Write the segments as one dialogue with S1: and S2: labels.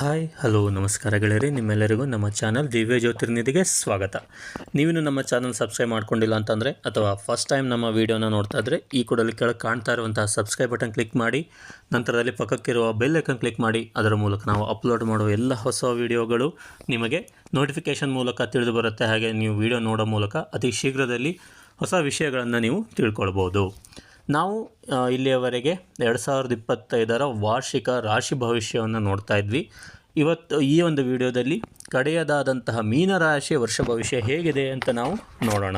S1: Hi, hello, ನಮಸ್ಕಾರ ಗೆಳೆಯರಿ. ನಿಮ್ಮೆಲ್ಲರಿಗೂ ನಮ್ಮ ಚಾನಲ್ ದಿವ್ಯ ಜ್ಯೋತಿರ್ನಿಧಿಗೆ ಸ್ವಾಗತ. ನೀವಿನ್ನು ನಮ್ಮ ಚಾನಲ್ ಸಬ್ಸ್ಕ್ರೈಬ್ ಮಾಡ್ಕೊಂಡಿಲ್ಲ ಅಂತಂದರೆ, ಅಥವಾ ಫಸ್ಟ್ ಟೈಮ್ ನಮ್ಮ ವೀಡಿಯೋನ ನೋಡ್ತಾ ಇದ್ದರೆ ಈ ಕೂಡಲೇ ಕೆಳಗೆ ಕಾಣ್ತಾ ಇರುವಂತಹ ಸಬ್ಸ್ಕ್ರೈಬ್ ಬಟನ್ ಕ್ಲಿಕ್ ಮಾಡಿ, ನಂತರದಲ್ಲಿ ಪಕ್ಕಕ್ಕಿರುವ ಬೆಲ್ ಐಕನ್ ಕ್ಲಿಕ್ ಮಾಡಿ, ಅದರ ಮೂಲಕ ನಾವು ಅಪ್ಲೋಡ್ ಮಾಡುವ ಎಲ್ಲ ಹೊಸ ವೀಡಿಯೋಗಳು ನಿಮಗೆ ನೋಟಿಫಿಕೇಷನ್ ಮೂಲಕ ತಿಳಿದು ಬರುತ್ತೆ. ಹಾಗೆ ನೀವು ವಿಡಿಯೋ ನೋಡೋ ಮೂಲಕ ಅತಿ ಶೀಘ್ರದಲ್ಲಿ ಹೊಸ ವಿಷಯಗಳನ್ನು ನೀವು ತಿಳ್ಕೊಳ್ಬೋದು. ನಾವು ಇಲ್ಲಿಯವರೆಗೆ ಎರಡು ಸಾವಿರದ ಇಪ್ಪತ್ತೈದರ ವಾರ್ಷಿಕ ರಾಶಿ ಭವಿಷ್ಯವನ್ನು ನೋಡ್ತಾ ಇದ್ವಿ. ಇವತ್ತು ಈ ಒಂದು ವಿಡಿಯೋದಲ್ಲಿ ಕಡೆಯದಾದಂತಹ ಮೀನರಾಶಿ ವರ್ಷ ಭವಿಷ್ಯ ಹೇಗಿದೆ ಅಂತ ನಾವು ನೋಡೋಣ.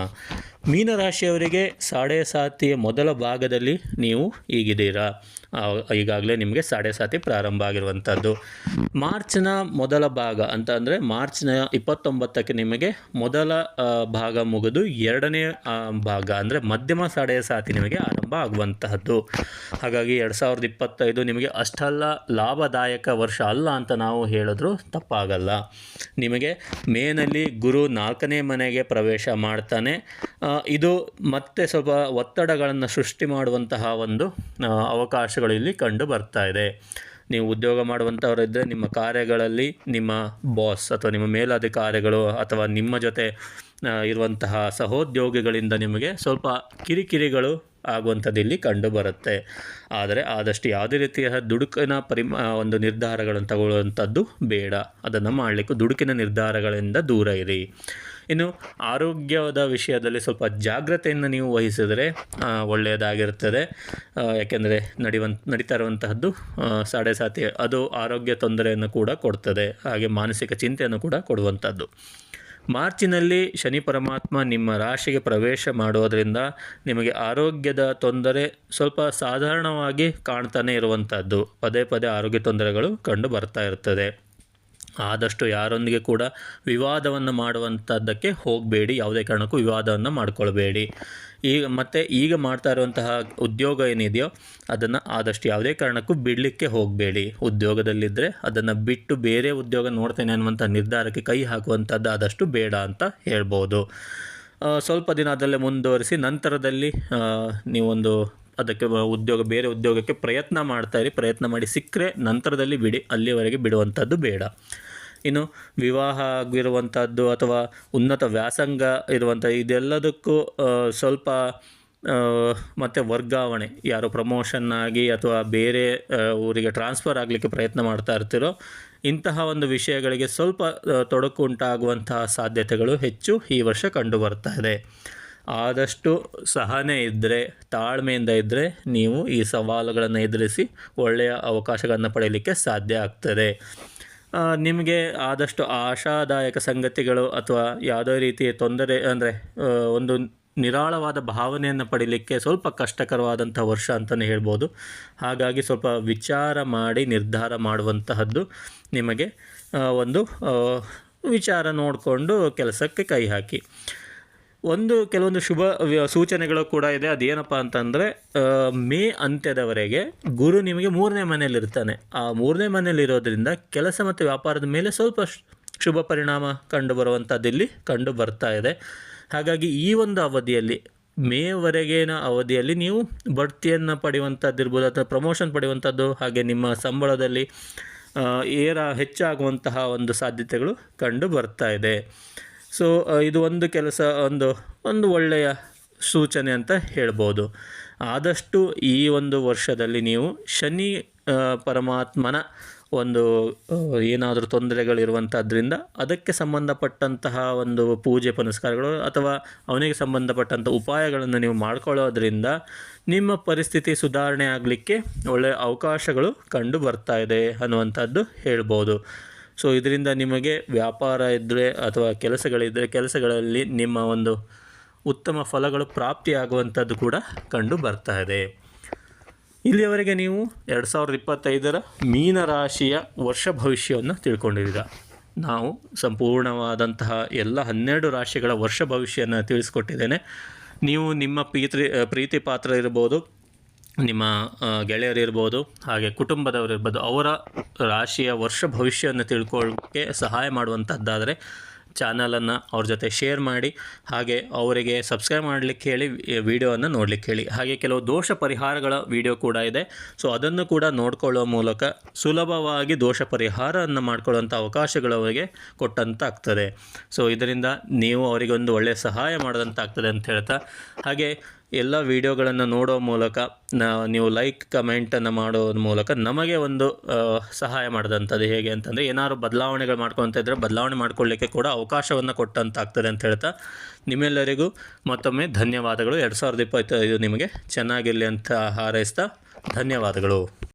S1: ಮೀನರಾಶಿಯವರಿಗೆ ಸಾಡೆ ಸಾತಿಯ ಮೊದಲ ಭಾಗದಲ್ಲಿ ನೀವು ಈಗಿದ್ದೀರಾ? ಈಗಾಗಲೇ ನಿಮಗೆ ಸಾಡೆ ಸಾತಿ ಪ್ರಾರಂಭ ಆಗಿರುವಂಥದ್ದು. ಮಾರ್ಚ್ನ ಮೊದಲ ಭಾಗ ಅಂತ ಅಂದರೆ ಮಾರ್ಚ್ನ ಇಪ್ಪತ್ತೊಂಬತ್ತಕ್ಕೆ ನಿಮಗೆ ಮೊದಲ ಭಾಗ ಮುಗಿದು ಎರಡನೇ ಭಾಗ ಅಂದರೆ ಮಧ್ಯಮ ಸಾಡೆಯ ಸಾತಿ ನಿಮಗೆ ಆರಂಭ ಆಗುವಂತಹದ್ದು. ಹಾಗಾಗಿ ಎರಡು ಸಾವಿರದ ಇಪ್ಪತ್ತೈದು ನಿಮಗೆ ಅಷ್ಟೆಲ್ಲ, ಲಾಭದಾಯಕ ವರ್ಷ ಅಲ್ಲ ಅಂತ ನಾವು ಹೇಳಿದ್ರು ತಪ್ಪಾಗಲ್ಲ. ನಿಮಗೆ ಮೇನಲ್ಲಿ ಗುರು ನಾಲ್ಕನೇ ಮನೆಗೆ ಪ್ರವೇಶ ಮಾಡ್ತಾನೆ ಇದು ಮತ್ತೆ ಸ್ವಲ್ಪ ಒತ್ತಡಗಳನ್ನು ಸೃಷ್ಟಿ ಮಾಡುವಂತಹ ಒಂದು ಅವಕಾಶಗಳು ಇಲ್ಲಿ ಕಂಡು ಬರ್ತಾ ಇದೆ. ನೀವು ಉದ್ಯೋಗ ಮಾಡುವಂಥವರಿದ್ದರೆ ನಿಮ್ಮ ಕಾರ್ಯಗಳಲ್ಲಿ ನಿಮ್ಮ ಬಾಸ್ ಅಥವಾ ನಿಮ್ಮ ಮೇಲಾಧಿಕಾರಿಗಳು ಅಥವಾ ನಿಮ್ಮ ಜೊತೆ ಇರುವಂತಹ ಸಹೋದ್ಯೋಗಿಗಳಿಂದ ನಿಮಗೆ ಸ್ವಲ್ಪ ಕಿರಿಕಿರಿಗಳು ಆಗುವಂಥದ್ದು ಇಲ್ಲಿ ಕಂಡು ಬರುತ್ತೆ. ಆದರೆ ಆದಷ್ಟು ಯಾವುದೇ ರೀತಿಯ ದುಡುಕಿನ ಪರಿಮ ಒಂದು ನಿರ್ಧಾರಗಳನ್ನು ತಗೊಳ್ಳುವಂಥದ್ದು ಬೇಡ. ಅದನ್ನು ಮಾಡಲಿಕ್ಕೂ ದುಡುಕಿನ ನಿರ್ಧಾರಗಳಿಂದ ದೂರ ಇರಿ. ಇನ್ನು ಆರೋಗ್ಯದ ವಿಷಯದಲ್ಲಿ ಸ್ವಲ್ಪ ಜಾಗ್ರತೆಯನ್ನು ನೀವು ವಹಿಸಿದರೆ ಒಳ್ಳೆಯದಾಗಿರುತ್ತದೆ. ಯಾಕೆಂದರೆ ನಡೆಯುವ ನಡೀತಾ ಇರುವಂತಹದ್ದು ಸಾಡೆ ಸಾತಿ, ಅದು ಆರೋಗ್ಯ ತೊಂದರೆಯನ್ನು ಕೂಡ ಕೊಡ್ತದೆ. ಹಾಗೆ ಮಾನಸಿಕ ಚಿಂತೆಯನ್ನು ಕೂಡ ಕೊಡುವಂಥದ್ದು ಮಾರ್ಚಿನಲ್ಲಿ ಶನಿ ಪರಮಾತ್ಮ ನಿಮ್ಮ ರಾಶಿಗೆ ಪ್ರವೇಶ ಮಾಡೋದರಿಂದ ನಿಮಗೆ ಆರೋಗ್ಯದ ತೊಂದರೆ ಸ್ವಲ್ಪ ಸಾಧಾರಣವಾಗಿ ಕಾಣ್ತಾನೆ ಇರುವಂಥದ್ದು ಪದೇ ಪದೇ ಆರೋಗ್ಯ ತೊಂದರೆಗಳು ಕಂಡು ಬರ್ತಾ ಇರ್ತದೆ. ಆದಷ್ಟು ಯಾರೊಂದಿಗೆ ಕೂಡ ವಿವಾದವನ್ನು ಮಾಡುವಂಥದ್ದಕ್ಕೆ ಹೋಗಬೇಡಿ, ಯಾವುದೇ ಕಾರಣಕ್ಕೂ ವಿವಾದವನ್ನು ಮಾಡಿಕೊಳ್ಬೇಡಿ. ಈಗ ಮತ್ತು ಈಗ ಮಾಡ್ತಾ ಇರುವಂತಹ ಉದ್ಯೋಗ ಏನಿದೆಯೋ ಅದನ್ನು ಆದಷ್ಟು ಯಾವುದೇ ಕಾರಣಕ್ಕೂ ಬಿಡಲಿಕ್ಕೆ ಹೋಗಬೇಡಿ. ಉದ್ಯೋಗದಲ್ಲಿದ್ದರೆ ಅದನ್ನು ಬಿಟ್ಟು ಬೇರೆ ಉದ್ಯೋಗ ನೋಡ್ತೇನೆ ಅನ್ನುವಂಥ ನಿರ್ಧಾರಕ್ಕೆ ಕೈ ಹಾಕುವಂಥದ್ದು ಆದಷ್ಟು ಬೇಡ ಅಂತ ಹೇಳ್ಬೋದು. ಸ್ವಲ್ಪ ದಿನ ಅದರಲ್ಲೇ ಮುಂದುವರಿಸಿ ನಂತರದಲ್ಲಿ ನೀವೊಂದು ಅದಕ್ಕೆ ಉದ್ಯೋಗ, ಬೇರೆ ಉದ್ಯೋಗಕ್ಕೆ ಪ್ರಯತ್ನ ಮಾಡ್ತಾ ಇರಿ, ಪ್ರಯತ್ನ ಮಾಡಿ ಸಿಕ್ಕರೆ ನಂತರದಲ್ಲಿ ಬಿಡಿ, ಅಲ್ಲಿವರೆಗೆ ಬಿಡುವಂಥದ್ದು ಬೇಡ. ಇನ್ನು ವಿವಾಹ ಆಗಿರುವಂಥದ್ದು ಅಥವಾ ಉನ್ನತ ವ್ಯಾಸಂಗ ಇರುವಂಥ ಇದೆಲ್ಲದಕ್ಕೂ ಸ್ವಲ್ಪ ಮತ್ತು ವರ್ಗಾವಣೆ, ಯಾರು ಪ್ರಮೋಷನ್ ಆಗಿ ಅಥವಾ ಬೇರೆ ಊರಿಗೆ ಟ್ರಾನ್ಸ್ಫರ್ ಆಗಲಿಕ್ಕೆ ಪ್ರಯತ್ನ ಮಾಡ್ತಾ ಇರ್ತಿರೋ, ಇಂತಹ ಒಂದು ವಿಷಯಗಳಿಗೆ ಸ್ವಲ್ಪ ತೊಡಕು ಉಂಟಾಗುವಂತಹ ಸಾಧ್ಯತೆಗಳು ಹೆಚ್ಚು ಈ ವರ್ಷ ಕಂಡು ಬರ್ತಾ ಇದೆ. ಆದಷ್ಟು ಸಹನೆ ಇದ್ದರೆ ತಾಳ್ಮೆಯಿಂದ ಇದ್ದರೆ ನೀವು ಈ ಸವಾಲುಗಳನ್ನು ಎದುರಿಸಿ ಒಳ್ಳೆಯ ಅವಕಾಶಗಳನ್ನು ಪಡೆಯಲಿಕ್ಕೆ ಸಾಧ್ಯ ಆಗ್ತದೆ. ನಿಮಗೆ ಆದಷ್ಟು ಆಶಾದಾಯಕ ಸಂಗತಿಗಳು ಅಥವಾ ಯಾವುದೇ ರೀತಿಯ ತೊಂದರೆ, ಅಂದರೆ ಒಂದು ನಿರಾಳವಾದ ಭಾವನೆಯನ್ನು ಪಡೀಲಿಕ್ಕೆ ಸ್ವಲ್ಪ ಕಷ್ಟಕರವಾದಂಥ ವರ್ಷ ಅಂತಲೇ ಹೇಳ್ಬೋದು. ಹಾಗಾಗಿ ಸ್ವಲ್ಪ ವಿಚಾರ ಮಾಡಿ, ನಿರ್ಧಾರ ಮಾಡುವಂತಹದ್ದು ನಿಮಗೆ ಒಂದು ವಿಚಾರ ನೋಡಿಕೊಂಡು ಕೆಲಸಕ್ಕೆ ಕೈ ಹಾಕಿ. ಒಂದು, ಕೆಲವೊಂದು ಶುಭ ಸೂಚನೆಗಳು ಕೂಡ ಇದೆ. ಅದೇನಪ್ಪ ಅಂತಂದರೆ ಮೇ ಅಂತ್ಯದವರೆಗೆ ಗುರು ನಿಮಗೆ ಮೂರನೇ ಮನೆಯಲ್ಲಿರ್ತಾನೆ ಆ ಮೂರನೇ ಮನೆಯಲ್ಲಿರೋದ್ರಿಂದ ಕೆಲಸ ಮತ್ತು ವ್ಯಾಪಾರದ ಮೇಲೆ ಸ್ವಲ್ಪ ಶುಭ ಪರಿಣಾಮ ಕಂಡು ಬರುವಂಥದ್ದು ಇಲ್ಲಿ ಕಂಡು ಬರ್ತಾ ಇದೆ. ಹಾಗಾಗಿ ಈ ಒಂದು ಅವಧಿಯಲ್ಲಿ, ಮೇವರೆಗಿನ ಅವಧಿಯಲ್ಲಿ ನೀವು ಬಡ್ತಿಯನ್ನು ಪಡೆಯುವಂಥದ್ದು ಇರ್ಬೋದು ಅಥವಾ ಪ್ರಮೋಷನ್ ಪಡೆಯುವಂಥದ್ದು ಹಾಗೆ ನಿಮ್ಮ ಸಂಬಳದಲ್ಲಿ ಏರ ಹೆಚ್ಚಾಗುವಂತಹ ಒಂದು ಸಾಧ್ಯತೆಗಳು ಕಂಡು ಬರ್ತಾ ಇದೆ. ಸೊ ಇದು ಒಂದು ಕೆಲಸ, ಒಂದು ಒಂದು ಒಳ್ಳೆಯ ಸೂಚನೆ ಅಂತ ಹೇಳ್ಬೋದು. ಆದಷ್ಟು ಈ ಒಂದು ವರ್ಷದಲ್ಲಿ ನೀವು ಶನಿ ಪರಮಾತ್ಮನ ಒಂದು ಏನಾದರೂ ತೊಂದರೆಗಳಿರುವಂಥದ್ರಿಂದ ಅದಕ್ಕೆ ಸಂಬಂಧಪಟ್ಟಂತಹ ಒಂದು ಪೂಜೆ ಪುನಸ್ಕಾರಗಳು ಅಥವಾ ಅವನಿಗೆ ಸಂಬಂಧಪಟ್ಟಂಥ ಉಪಾಯಗಳನ್ನು ನೀವು ಮಾಡ್ಕೊಳ್ಳೋದ್ರಿಂದ ನಿಮ್ಮ ಪರಿಸ್ಥಿತಿ ಸುಧಾರಣೆ ಆಗಲಿಕ್ಕೆ ಒಳ್ಳೆಯ ಅವಕಾಶಗಳು ಕಂಡು ಬರ್ತಾ ಇದೆ ಅನ್ನುವಂಥದ್ದು ಹೇಳ್ಬೋದು. ಸೊ ಇದರಿಂದ ನಿಮಗೆ ವ್ಯಾಪಾರ ಇದ್ದರೆ ಅಥವಾ ಕೆಲಸಗಳಿದ್ದರೆ ಕೆಲಸಗಳಲ್ಲಿ ನಿಮ್ಮ ಒಂದು ಉತ್ತಮ ಫಲಗಳು ಪ್ರಾಪ್ತಿಯಾಗುವಂಥದ್ದು ಕೂಡ ಕಂಡು ಬರ್ತಾ ಇದೆ. ಇಲ್ಲಿಯವರೆಗೆ ನೀವು ಎರಡು ಸಾವಿರದ ಇಪ್ಪತ್ತೈದರ ಮೀನರಾಶಿಯ ವರ್ಷ ಭವಿಷ್ಯವನ್ನು ತಿಳ್ಕೊಂಡಿದ್ದೀರ? ನಾವು ಸಂಪೂರ್ಣವಾದಂತಹ ಎಲ್ಲ ಹನ್ನೆರಡು ರಾಶಿಗಳ ವರ್ಷ ಭವಿಷ್ಯವನ್ನು ತಿಳಿಸ್ಕೊಟ್ಟಿದ್ದೇನೆ. ನೀವು ನಿಮ್ಮ ಪ್ರೀತಿ ಪ್ರೀತಿ ಪಾತ್ರ ಇರ್ಬೋದು ನಿಮ್ಮ ಗೆಳೆಯರು ಗೆಳೆಯರಿರ್ಬೋದು ಹಾಗೆ ಕುಟುಂಬದವರು ಇರ್ಬೋದು, ಅವರ ರಾಶಿಯ ವರ್ಷ ಭವಿಷ್ಯವನ್ನು ತಿಳ್ಕೊಳ್ಳೋಕ್ಕೆ ಸಹಾಯ ಮಾಡುವಂಥದ್ದಾದರೆ ಚಾನಲನ್ನು ಅವ್ರ ಜೊತೆ ಶೇರ್ ಮಾಡಿ, ಹಾಗೆ ಅವರಿಗೆ ಸಬ್ಸ್ಕ್ರೈಬ್ ಮಾಡಲಿಕ್ಕೆ ಹೇಳಿ ವಿಡಿಯೋವನ್ನು ನೋಡಲಿಕ್ಕೆ ಹೇಳಿ. ಹಾಗೆ ಕೆಲವು ದೋಷ ಪರಿಹಾರಗಳ ವಿಡಿಯೋ ಕೂಡ ಇದೆ. ಸೊ, ಅದನ್ನು ಕೂಡ ನೋಡ್ಕೊಳ್ಳೋ ಮೂಲಕ ಸುಲಭವಾಗಿ ದೋಷ ಪರಿಹಾರವನ್ನು ಮಾಡ್ಕೊಳ್ಳೋಂಥ ಅವಕಾಶಗಳು ಅವರಿಗೆ ಕೊಟ್ಟಂತಾಗ್ತದೆ. ಸೊ, ಇದರಿಂದ ನೀವು ಅವರಿಗೊಂದು ಒಳ್ಳೆಯ ಸಹಾಯ ಮಾಡಿದಂತಾಗ್ತದೆ ಅಂತ ಹೇಳ್ತಾ, ಹಾಗೆ ಎಲ್ಲ ವಿಡಿಯೋಗಳನ್ನು ನೋಡೋ ಮೂಲಕ ನೀವು ಲೈಕ್ ಕಮೆಂಟನ್ನು ಮಾಡೋ ಮೂಲಕ ನಮಗೆ ಒಂದು ಸಹಾಯ ಮಾಡಿದಂಥದ್ದು ಹೇಗೆ ಅಂತಂದರೆ, ಏನಾದ್ರು ಬದಲಾವಣೆಗಳು ಮಾಡ್ಕೊತ ಇದ್ದರೆ ಬದಲಾವಣೆ ಮಾಡ್ಕೊಳ್ಳಿಕ್ಕೆ ಕೂಡ ಅವಕಾಶವನ್ನು ಕೊಟ್ಟಂತಾಗ್ತದೆ ಅಂತ ಹೇಳ್ತಾ ನಿಮ್ಮೆಲ್ಲರಿಗೂ ಮತ್ತೊಮ್ಮೆ ಧನ್ಯವಾದಗಳು. ಎರಡು ಸಾವಿರದ ಇಪ್ಪತ್ತೈದು ನಿಮಗೆ ಚೆನ್ನಾಗಿರಲಿ ಅಂತ ಹಾರೈಸ್ತಾ ಧನ್ಯವಾದಗಳು.